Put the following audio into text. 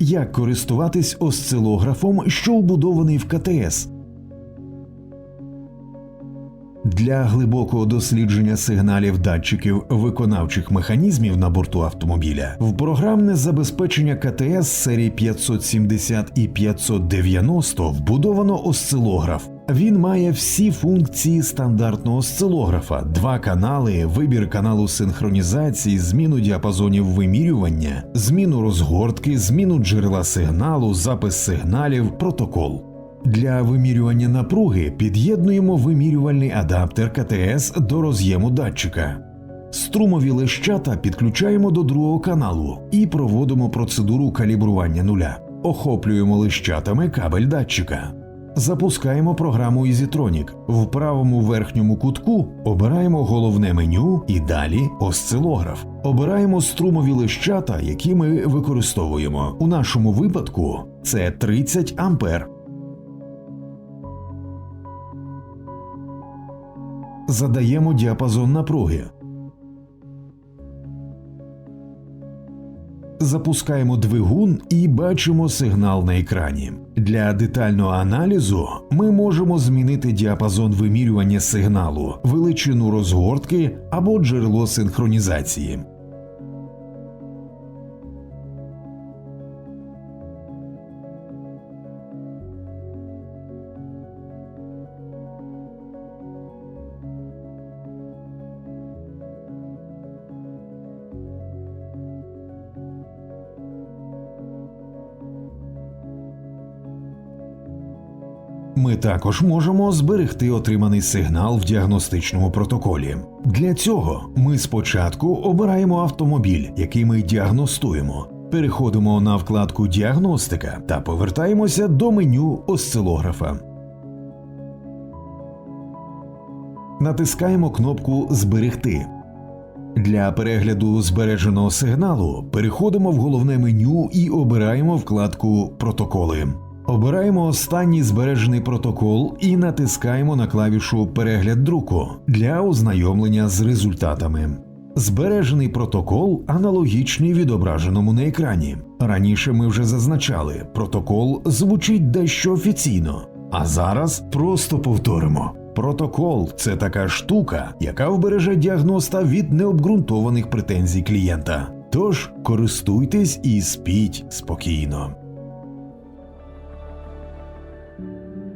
Як користуватись осцилографом, що вбудований в КТС? Для глибокого дослідження сигналів датчиків виконавчих механізмів на борту автомобіля в програмне забезпечення КТС серії 570 і 590 вбудовано осцилограф. Він має всі функції стандартного осцилографа: два канали, вибір каналу синхронізації, зміну діапазонів вимірювання, зміну розгортки, зміну джерела сигналу, запис сигналів, протокол. Для вимірювання напруги під'єднуємо вимірювальний адаптер КТС до роз'єму датчика. Струмові лещата підключаємо до другого каналу і проводимо процедуру калібрування нуля. Охоплюємо лещатами кабель датчика. Запускаємо програму EasyTronic. В правому верхньому кутку обираємо головне меню і далі осцилограф. Обираємо струмові лещата, які ми використовуємо. У нашому випадку це 30 ампер. Задаємо діапазон напруги. Запускаємо двигун і бачимо сигнал на екрані. Для детального аналізу ми можемо змінити діапазон вимірювання сигналу, величину розгортки або джерело синхронізації. Ми також можемо зберегти отриманий сигнал в діагностичному протоколі. Для цього ми спочатку обираємо автомобіль, який ми діагностуємо. Переходимо на вкладку Діагностика та повертаємося до меню осцилографа. Натискаємо кнопку Зберегти. Для перегляду збереженого сигналу переходимо в головне меню і обираємо вкладку Протоколи. Обираємо останній збережений протокол і натискаємо на клавішу Перегляд друку для ознайомлення з результатами. Збережений протокол аналогічний відображеному на екрані. Раніше ми вже зазначали, протокол звучить дещо офіційно. А зараз просто повторимо. Протокол це така штука, яка вбереже діагноста від необґрунтованих претензій клієнта. Тож користуйтесь і спіть спокійно. you